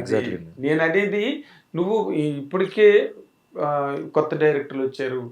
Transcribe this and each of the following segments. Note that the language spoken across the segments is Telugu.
Exactly. నేను అనేది నువ్వు ఇప్పటికే కొత్త డైరెక్టర్లు వచ్చారు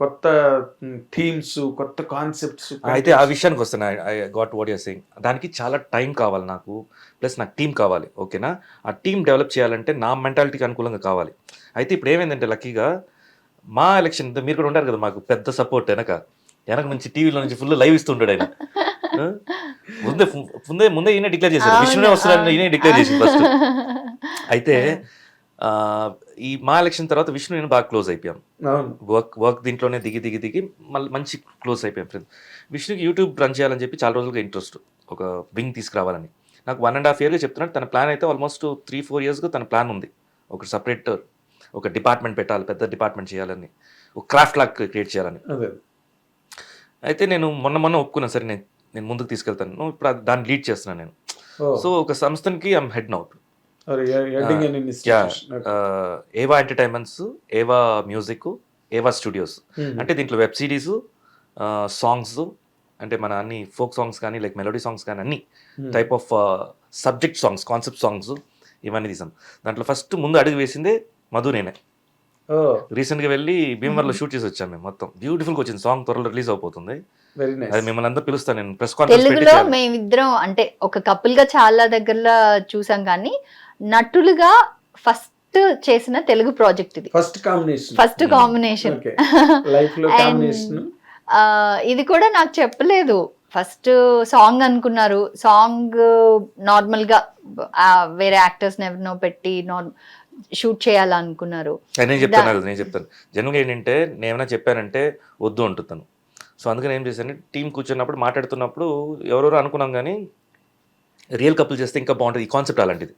కొత్త థీమ్స్ కొత్త కాన్సెప్ట్స్. అయితే ఆ విషయానికి వస్తాను I got what you're saying. దానికి చాలా టైం కావాలి నాకు ప్లస్ నాకు టీం కావాలి ఓకేనా? ఆ టీం డెవలప్ చేయాలంటే నా మెంటాలిటీకి అనుకూలంగా కావాలి. అయితే ఇప్పుడు ఏమైందంటే లక్కీగా మా ఎలక్షన్ మీరు కూడా ఉంటారు కదా మాకు పెద్ద సపోర్ట్ వెనక. వెనక నుంచి టీవీలో నుంచి ఫుల్ లైవ్ ఇస్తుంటాడు ఆయన? ముందే ముందే ముందే ఈయన డిక్లేర్ చేశారు. విష్ణునే వస్తున్నారని ఈయన డిక్లేర్ చేసింది ఫస్ట్ అయితే ఆ, ఈ మా ఎలక్షన్ తర్వాత విష్ణు నేను బాగా క్లోజ్ అయిపోయాం. వర్క్ వర్క్ దీంట్లోనే దిగి దిగి దిగి మళ్ళీ మంచి క్లోజ్ అయిపోయాం ఫ్రెండ్స్ విష్ణుకి యూట్యూబ్ రన్ చేయాలని చెప్పి చాలా రోజులుగా ఇంట్రెస్ట్ ఒక వింగ్ తీసుకురావాలని. నాకు వన్ అండ్ హాఫ్ ఇయర్గా చెప్తున్నాడు. తన ప్లాన్ అయితే ఆల్మోస్ట్ త్రీ ఫోర్ ఇయర్స్గా తన ప్లాన్ ఉంది. ఒక సపరేట్ ఒక డిపార్ట్మెంట్ పెట్టాలి పెద్ద డిపార్ట్మెంట్ చేయాలని. ఒక క్రాఫ్ట్ లాగ్ క్రియేట్ చేయాలని. అయితే నేను మొన్న మొన్న ఒప్పుకున్నాను సరే నేను నేను ముందుకు తీసుకెళ్తాను. ఇప్పుడు దాన్ని లీడ్ చేస్తున్నాను నేను. సో ఒక సంస్థకి ఐమ్ హెడ్ నౌట్. ఏవా ఎంటర్టైన్మెంట్స్ ఏవా మ్యూజిక్ ఏవా స్టూడియోస్. అంటే దీంట్లో వెబ్ సిరీస్ సాంగ్స్ అంటే మన అన్ని ఫోక్ సాంగ్స్ కానీ లైక్ మెలోడీ సాంగ్స్ కానీ అన్ని. Type of subject songs concept songs ఇవన్నీ తీసాం. దాంట్లో ఫస్ట్ ముందు అడుగు వేసిందే మధు నేనే. ఓ. రీసెంట్గా వెళ్ళి భీమవరంలో షూట్ చేసి వచ్చాము మేము మొత్తం. బ్యూటిఫుల్గా వచ్చింది. సాంగ్ త్వరలో రిలీజ్ అవబోతుంది. వెరీ అది నైస్ మిమ్మల్ని అందరూ పిలుస్తాను నేను. ప్రెస్ కాన్ఫరెన్స్ పెట్టి తెలుగులో. మేమిద్దరం అంటే ఒక కపుల్గా చాలా దగ్గరలో చూసాం కానీ నటులుగా ఫస్ట్ చేసిన తెలుగు ప్రాజెక్ట్ ఇది. First combination first. కాంబినేషన్ లైఫ్లో ఇది కూడా నాకు చెప్పలేదు. ఫస్ట్ సాంగ్ అనుకున్నారు. సాంగ్ నార్మల్గా ఆ, వేరే యాక్టర్స్ ఎవరినో పెట్టి షూట్ చేయాలనుకున్నారు. నేను చెప్తాను నేను చెప్తాను. జనరల్గా ఏంటంటే నేను ఏమైనా చెప్పానంటే వద్దు అంటున్నాను సో అందుకని ఏం చేశాను టీం కూర్చున్నప్పుడు మాట్లాడుతున్నప్పుడు ఎవరెవరో అనుకున్నాం కానీ రియల్ కపుల్ చేస్తే ఇంకా బాగుంటుంది. ఈ కాన్సెప్ట్ అలాంటిది.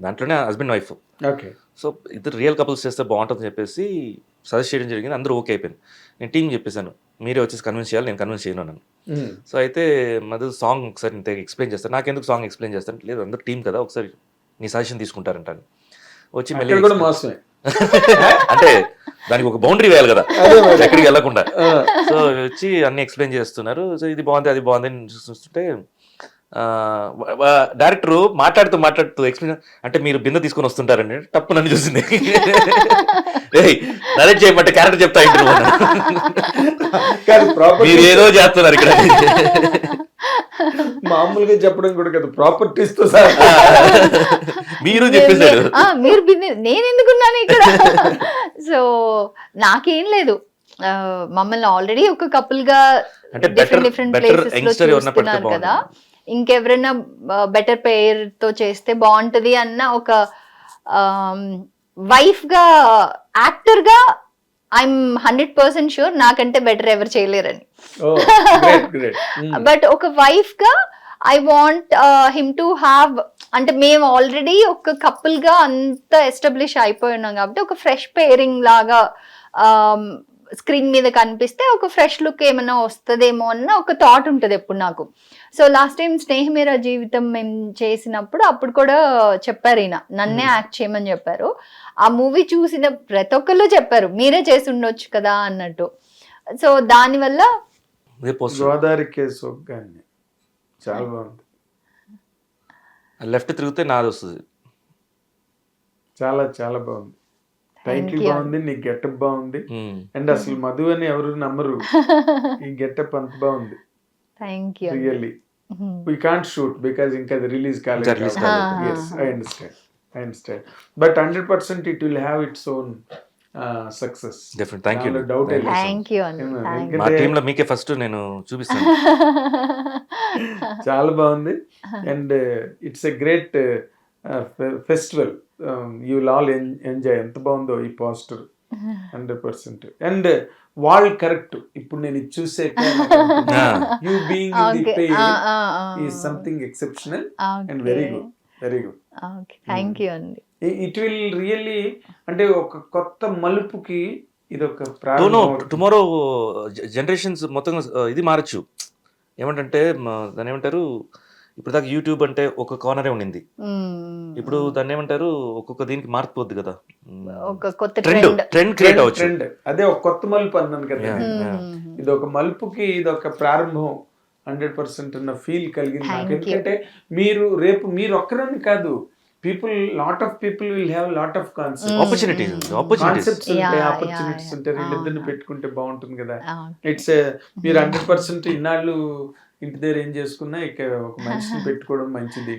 దాంట్లోనే హస్బెండ్ వైఫ్. ఓకే. సో ఇద్దరు రియల్ కపుల్స్ చేస్తే బాగుంటుందని చెప్పేసి సజెస్ట్ చేయడం జరిగింది. అందరూ ఓకే అయిపోయింది. నేను టీం చెప్పేశాను. మీరే వచ్చేసి కన్విన్స్ చేయాలి నేను కన్విన్స్ చేయను నన్ను సో అయితే మధు సాంగ్ ఒకసారి నేను ఎక్స్ప్లెయిన్ చేస్తాను. నాకెందుకు సాంగ్ ఎక్స్ప్లెయిన్ చేస్తాను? లేదు అందరూ టీం కదా ఒకసారి నీ సజెషన్ తీసుకుంటారంట అని. వచ్చి అక్కడ కూడా మోసమే. అంటే దానికి ఒక బౌండరీ వేయాలి కదా. ఎక్కడికి వెళ్ళకుండా. సో వచ్చి అన్ని ఎక్స్ప్లెయిన్ చేస్తున్నారు. సో ఇది బాగుంది అది బాగుంది అని చూస్తుంటే డైరెక్టర్ మాట్లాడుతూ మాట్లాడుతూ ఎక్స్ప్లెయిన్ అంటే మీరు బిందె తీసుకొని వస్తుంటారండి. తప్పు నన్ను చూసింది. డైరెక్ట్ చేయమంటే క్యారెక్టర్ చెప్తా మీరు ఏదో చేస్తున్నారు ఇక్కడ. మామూలుగా చెప్పడం కూడా కదా ప్రాపర్టీస్తో సహా. మీరు చెప్పేశాడు ఆ, మీరు నేను ఎందుకున్నాను ఇక్కడ? సో నాకేం లేదు. మమ్మల్ని ఆల్రెడీ ఒక కపుల్గా అంటే డిఫరెంట్ డిఫరెంట్ ప్లేసెస్లో చూస్తున్నారు కదా. ఇంకెవరైనా బెటర్ పేర్తో చేస్తే బాగుంటది అన్న ఒక వైఫ్గా యాక్టర్గా ఐఎమ్ హండ్రెడ్ పర్సెంట్ షూర్ నాకంటే బెటర్ ఎవరు చేయలేరని. బట్ ఒక వైఫ్గా I want him to have అంటే మేము ఆల్రెడీ ఒక కపుల్గా అంత ఎస్టాబ్లిష్ అయిపోయి ఉన్నాం కాబట్టి ఒక ఫ్రెష్ పేరింగ్ లాగా స్క్రీన్ మీద కనిపిస్తే ఒక ఫ్రెష్ లుక్ ఏమైనా వస్తుందేమో అన్న ఒక థాట్ ఉంటుంది ఎప్పుడు నాకు. సో లాస్ట్ టైం స్నేహమేరా జీవితం మేము చేసినప్పుడు అప్పుడు కూడా చెప్పారు ఈయన. నన్నే. యాక్ట్ చేయమని చెప్పారు. ఆ మూవీ చూసిన ప్రతి ఒక్కళ్ళు చెప్పారు మీరే చేసి ఉండొచ్చు కదా అన్నట్టు. సో దానివల్ల గోదావరి కేసు చాలా బాగుంది. లెఫ్ట్ తిరిగితే నాది వస్తుంది. చాలా చాలా బాగుంది. టైటిల్. బాగుంది నీ గెటప్ బాగుంది. Hmm. అండ్ అసలు మధు అని ఎవరు నమ్మరు. ఈ గెటప్ అంత బాగుంది. Thank you really we can't shoot because ఇంకా అది రిలీజ్ కాలేదు. I understand I understand but hundred percent it will have its own success. Thank you. Doubt. Thank you? Thank మా టీమ్లో మీకే ఫస్ట్ నేను చూపిస్తాను. చాలా బాగుంది. And it's a great festival you will all enjoy ఎంత బాగుందో ఈ పోస్టర్ హండ్రెడ్ పర్సెంట్. అండ్ వాళ్ళు కరెక్ట్. ఇప్పుడు నేను ఇది చూసే యూ బీయింగ్ ది పెయిన్ ఈ something exceptional and very good very good okay thank you అండి ఇట్ విల్ రియల్లీ అంటే ఒక కొత్త మలుపుకి ఇది ఒక టుమారో జనరేషన్స్ మొత్తం ఇది మారచ్చు. ఏమంటే దాని ఏమంటారు? ఇప్పుడు దాకా యూట్యూబ్ అంటే ఒక కార్నరే ఉండింది. ఇప్పుడు దాన్ని ఏమంటారు? ఒక్కొక్క దీనికి మారిపోద్ది కదా. ఒక కొత్త ట్రెండ్ క్రియేట్ అదే ఒక కొత్త మలుపు అన్నాను కదా. ఇది ఒక మలుపుకి ఇది ఒక ప్రారంభం. హండ్రెడ్ పర్సెంట్ ఉన్న ఫీల్ కలిగింది నాకు. ఎందుకంటే మీరు రేపు మీరు ఒక్కరని కాదు people lot of people will have lot of concept opportunities opportunities concepts ఉంటాయి ఆపర్చునిటీస్ ఉంటాయి. వీళ్ళిద్దరిని. పెట్టుకుంటే బాగుంటుంది కదా. ఇట్స్ మీరు హండ్రెడ్ పర్సెంట్ ఇన్నాళ్ళు ఇంటి దగ్గర ఏం చేసుకున్నా ఇక ఒక మనిషిని పెట్టుకోవడం మంచిది.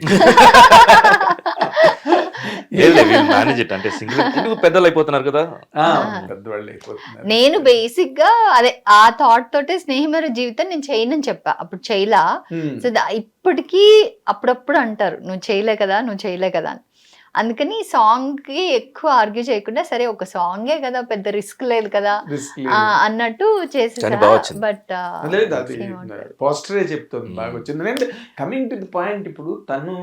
మేనేజ్ అంటే సింగిల్ పెద్దలు అయిపోతున్నారు కదా? ఆ. పెద్దవాళ్ళు అయిపోతున్నారు. నేను బేసిక్గా అదే ఆ థాట్ తోటే స్నేహమర జీవితం నేను చేయనని చెప్పా. అప్పుడు చేయలా. సో ఇప్పటికీ అప్పుడప్పుడు అంటారు నువ్వు చేయలే కదా నువ్వు చేయలే కదా అని. అందుకని ఈ సాంగ్కి ఎక్కువ ఆర్గ్యూ చేయకుండా సరే ఒక సాంగే కదా పెద్ద రిస్క్ లేదు కదా. అన్నట్టు చేసేసా వచ్చింది. బట్ పోస్టరే చెప్తుంది బాగా వచ్చింది అంటే కమింగ్ టు ది పాయింట్ ఇప్పుడు తను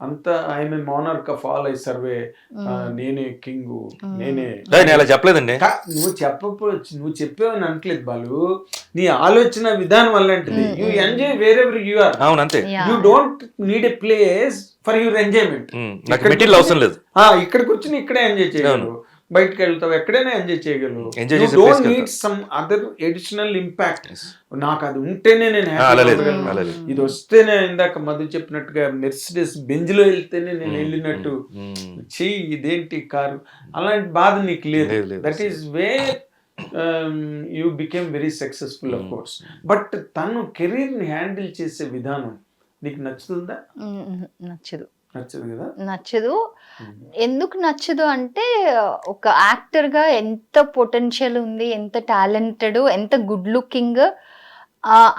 అంత I'm monarch of all I survey నేనే కింగ్. నేనే. రేయ్, నేను అలా చెప్పలేదండి. నువ్వు చెప్పవచ్చు నువ్వు చెప్పావని అనట్లేదు బాలు. నీ ఆలోచన విధానం వల్ల you. Enjoy wherever you are అవును అంతే. You don't need a place for your enjoyment అవసరం లేదు. ఇక్కడికి వచ్చి నీ ఇక్కడే ఎంజాయ్ చేయగలవు బయటకు వెళ్తావు ఎక్కడైనా ఎంజాయ్ చేయగలవు. Don't need some other additional impact నాకు అది ఉంటేనే నేను ఇది వస్తేనే ఇందాక మధు చెప్పినట్టుగా మెర్సిడెస్ బెంజ్లో వెళ్తేనే నేను ఉమ్, వెళ్ళినట్టు. ఉమ్, ఉమ్. చెయ్యి ఇదేంటి కారు? అలాంటి బాధ నీకు లేదు. That is way you became very successful of. Course but తను కెరీర్ని హ్యాండిల్ చేసే విధానం నీకు నచ్చుతుందా? నచ్చదు. నచ్చదు కదా? నచ్చదు. ఎందుకు నచ్చదు అంటే ఒక యాక్టర్గా ఎంత పొటెన్షియల్ ఉంది ఎంత టాలెంటెడ్ ఎంత గుడ్ లుకింగ్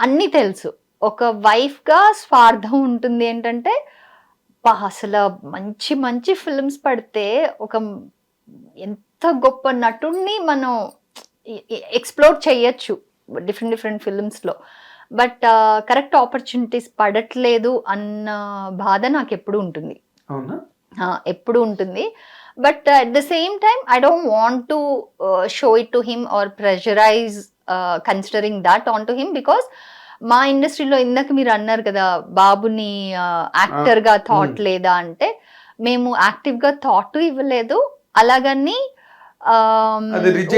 అన్నీ తెలుసు. ఒక వైఫ్గా స్వార్థం ఉంటుంది ఏంటంటే అసలు మంచి మంచి ఫిల్మ్స్ పడితే ఒక ఎంత గొప్ప నటుడిని మనం ఎక్స్ప్లోర్ చేయొచ్చు డిఫరెంట్ డిఫరెంట్ ఫిల్మ్స్లో. బట్ కరెక్ట్ ఆపర్చునిటీస్ పడట్లేదు అన్న బాధ నాకు ఎప్పుడు ఉంటుంది. ఎప్పుడు ఉంటుంది. But at the same time I don't want to show it to him or pressurise considering that on to him because మా ఇండస్ట్రీలో ఇందాక మీరు అన్నారు కదా బాబుని యాక్టర్గా థాట్ లేదా అంటే మేము యాక్టివ్గా థాట్ ఇవ్వలేదు. అలాగని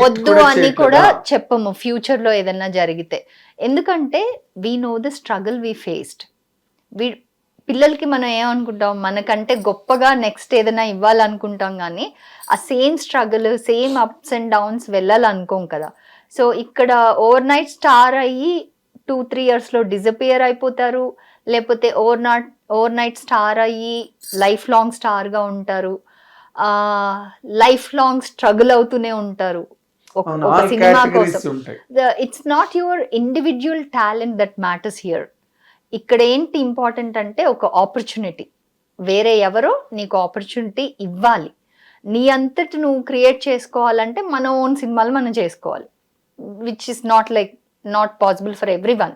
వద్దు అని? కూడా చెప్పము. ఫ్యూచర్లో ఏదన్నా జరిగితే. ఎందుకంటే we know the struggle we faced we పిల్లలకి మనం ఏమనుకుంటాం? మనకంటే గొప్పగా నెక్స్ట్ ఏదైనా ఇవ్వాలనుకుంటాం కానీ ఆ same struggle same ups and downs వెళ్ళాలనుకోం కదా. సో ఇక్కడ ఓవర్ నైట్ స్టార్ అయ్యి టూ త్రీ ఇయర్స్లో డిజపియర్ అయిపోతారు. లేకపోతే over not overnight star అయ్యి లైఫ్ లాంగ్ స్టార్గా ఉంటారు. లైఫ్ లాంగ్ స్ట్రగుల్ అవుతూనే ఉంటారు. ఒక సినిమా కోసం. It's not your individual talent that matters here ఇక్కడ ఏంటి ఇంపార్టెంట్ అంటే ఒక ఆపర్చునిటీ వేరే ఎవరో నీకు ఆపర్చునిటీ ఇవ్వాలి. నీ అంతటి నువ్వు క్రియేట్ చేసుకోవాలంటే మన ఓన్ సినిమాలు మనం చేసుకోవాలి. Which is not like not possible for everyone